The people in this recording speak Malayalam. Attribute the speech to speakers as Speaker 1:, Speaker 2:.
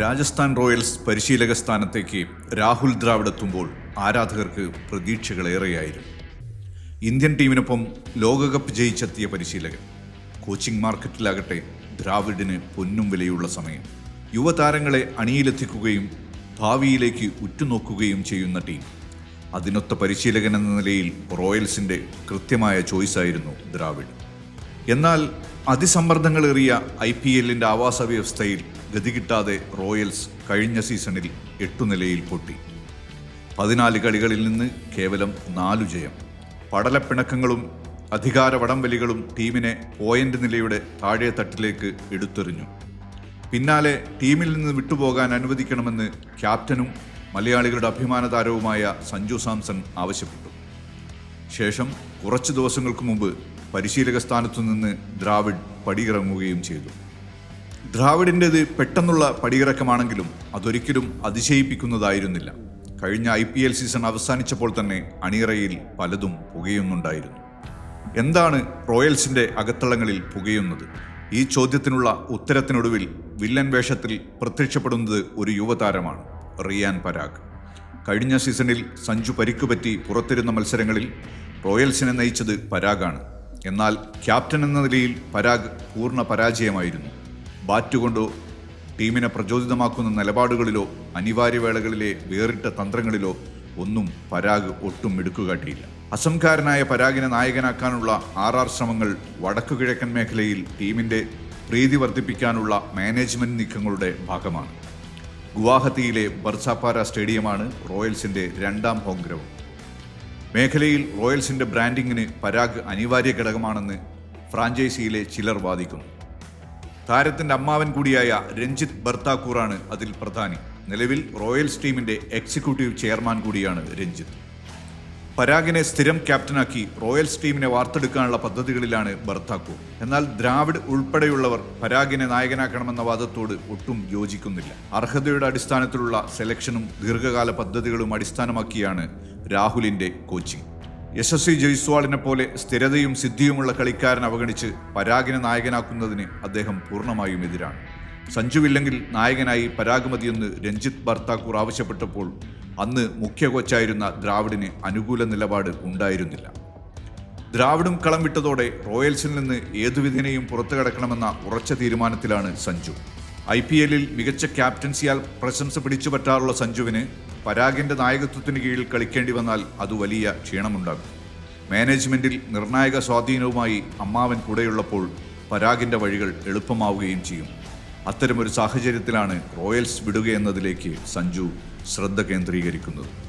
Speaker 1: രാജസ്ഥാൻ റോയൽസ് പരിശീലക സ്ഥാനത്തേക്ക് രാഹുൽ ദ്രാവിഡ് എത്തുമ്പോൾ ആരാധകർക്ക് പ്രതീക്ഷകളേറെയായിരുന്നു. ഇന്ത്യൻ ടീമിനൊപ്പം ലോകകപ്പ് ജയിച്ചെത്തിയ പരിശീലകൻ കോച്ചിംഗ് മാർക്കറ്റിലാകട്ടെ ദ്രാവിഡിന് പൊന്നും വിലയുള്ള സമയം യുവതാരങ്ങളെ അണിയിലെത്തിക്കുകയും ഭാവിയിലേക്ക് ഉറ്റുനോക്കുകയും ചെയ്യുന്ന ടീം. അതിനൊത്ത പരിശീലകൻ എന്ന നിലയിൽ റോയൽസിന്റെ കൃത്യമായ ചോയ്സായിരുന്നു ദ്രാവിഡ്. എന്നാൽ അതിസമ്മർദ്ദങ്ങളേറിയ ഐ പി എല്ലിന്റെ ആവാസ വ്യവസ്ഥയിൽ ഗതി കിട്ടാതെ റോയൽസ് കഴിഞ്ഞ സീസണിൽ എട്ടു നിലയിൽ പൊട്ടി. പതിനാല് കളികളിൽ നിന്ന് കേവലം നാലു ജയം. പടലപ്പിണക്കങ്ങളും അധികാര വടംവലികളും ടീമിനെ പോയിന്റ് നിലയുടെ താഴെ തട്ടിലേക്ക് എടുത്തെറിഞ്ഞു. പിന്നാലെ ടീമിൽ നിന്ന് വിട്ടുപോകാൻ അനുവദിക്കണമെന്ന് ക്യാപ്റ്റനും മലയാളികളുടെ അഭിമാന താരവുമായ സഞ്ജു സാംസൺ ആവശ്യപ്പെട്ടു. ശേഷം കുറച്ച് ദിവസങ്ങൾക്ക് മുമ്പ് പരിശീലക സ്ഥാനത്തു നിന്ന് ദ്രാവിഡ് പടിയിറങ്ങുകയും ചെയ്തു. ദ്രാവിഡിന്റെത് പെട്ടെന്നുള്ള പടിയിറക്കമാണെങ്കിലും അതൊരിക്കലും അതിശയിപ്പിക്കുന്നതായിരുന്നില്ല. കഴിഞ്ഞ ഐ പി എൽ സീസൺ അവസാനിച്ചപ്പോൾ തന്നെ അണിയറയിൽ പലതും പുകയുന്നുണ്ടായിരുന്നു. എന്താണ് റോയൽസിന്റെ അകത്തളങ്ങളിൽ പുകയുന്നത്? ഈ ചോദ്യത്തിനുള്ള ഉത്തരത്തിനൊടുവിൽ വില്ലൻ വേഷത്തിൽ പ്രത്യക്ഷപ്പെടുന്നത് ഒരു യുവതാരമാണ് റിയാൻ പരാഗ്. കഴിഞ്ഞ സീസണിൽ സഞ്ജു പരിക്കുപറ്റി പുറത്തിരുന്ന മത്സരങ്ങളിൽ റോയൽസിനെ നയിച്ചത് പരാഗാണ്. എന്നാൽ ക്യാപ്റ്റൻ എന്ന നിലയിൽ പരാഗ് പൂർണ പരാജയമായിരുന്നു. ബാറ്റ് കൊണ്ടോ ടീമിനെ പ്രചോദിതമാക്കുന്ന നിലപാടുകളിലോ അനിവാര്യ വേളകളിലെ വേറിട്ട തന്ത്രങ്ങളിലോ ഒന്നും പരാഗ് ഒട്ടും മിടുക്കുകാട്ടിയില്ല. അസംകാരനായ പരാഗിനെ നായകനാക്കാനുള്ള ആർ ആർ ശ്രമങ്ങൾ വടക്കുകിഴക്കൻ മേഖലയിൽ ടീമിന്റെ പ്രീതി വർദ്ധിപ്പിക്കാനുള്ള മാനേജ്മെന്റ് നീക്കങ്ങളുടെ ഭാഗമാണ്. ഗുവാഹത്തിയിലെ ബർസാപ്പാര സ്റ്റേഡിയമാണ് റോയൽസിന്റെ രണ്ടാം ഹോം ഗ്രൗണ്ട് മേഖലയിൽ റോയൽസിന്റെ ബ്രാൻഡിങ്ങിന് പരാഗ് അനിവാര്യ ഘടകമാണെന്ന് ഫ്രാഞ്ചൈസിയിലെ ചിലർ വാദിക്കുന്നു. താരത്തിന്റെ അമ്മാവൻ കൂടിയായ രഞ്ജിത്ത് ബർത്താക്കൂറാണ് അതിൽ പ്രധാനി. നിലവിൽ റോയൽസ് ടീമിന്റെ എക്സിക്യൂട്ടീവ് ചെയർമാൻ കൂടിയാണ് രഞ്ജിത്ത് പരാഗിനെ സ്ഥിരം ക്യാപ്റ്റനാക്കി റോയൽസ് ടീമിനെ വാർത്തെടുക്കാനുള്ള പദ്ധതികളിലാണ് ബർത്താക്കൂർ എന്നാൽ ദ്രാവിഡ് ഉൾപ്പെടെയുള്ളവർ പരാഗിനെ നായകനാക്കണമെന്ന വാദത്തോട് ഒട്ടും യോജിക്കുന്നില്ല. അർഹതയുടെ അടിസ്ഥാനത്തിലുള്ള സെലക്ഷനും ദീർഘകാല പദ്ധതികളും അടിസ്ഥാനമാക്കിയാണ് രാഹുലിന്റെ കോച്ചിങ് യശസ്വി ജയ്സ്വാളിനെ പോലെ സ്ഥിരതയും സിദ്ധിയുമുള്ള കളിക്കാരൻ അവഗണിച്ച് പരാഗിനെ നായകനാക്കുന്നതിന് അദ്ദേഹം പൂർണമായും എതിരാണ്. സഞ്ജുവില്ലെങ്കിൽ നായകനായി പരാഗ് മതിയെന്ന് രഞ്ജിത്ത് ബർത്താക്കൂർ ആവശ്യപ്പെട്ടപ്പോൾ അന്ന് മുഖ്യ കോച്ചായിരുന്ന ദ്രാവിഡിന് അനുകൂല നിലപാട് ഉണ്ടായിരുന്നില്ല. ദ്രാവിഡും കളം വിട്ടതോടെ റോയൽസിൽ നിന്ന് ഏതുവിധേനയും പുറത്തു കടക്കണമെന്ന ഉറച്ച തീരുമാനത്തിലാണ് സഞ്ജു. ഐ പി എല്ലിൽ മികച്ച ക്യാപ്റ്റൻസിയാൽ പ്രശംസ പിടിച്ചു പറ്റാറുള്ള സഞ്ജുവിന് പരാഗിന്റെ നായകത്വത്തിന് കീഴിൽ കളിക്കേണ്ടി വന്നാൽ അത് വലിയ ക്ഷീണമുണ്ടാകും. മാനേജ്മെന്റിൽ നിർണായക സ്വാധീനവുമായി അമ്മാവൻ കൂടെയുള്ളപ്പോൾ പരാഗിന്റെ വഴികൾ എളുപ്പമാവുകയും ചെയ്യും. അത്തരമൊരു സാഹചര്യത്തിലാണ് റോയൽസ് വിടുകയെന്നതിലേക്ക് സഞ്ജു ശ്രദ്ധ കേന്ദ്രീകരിക്കുന്നത്.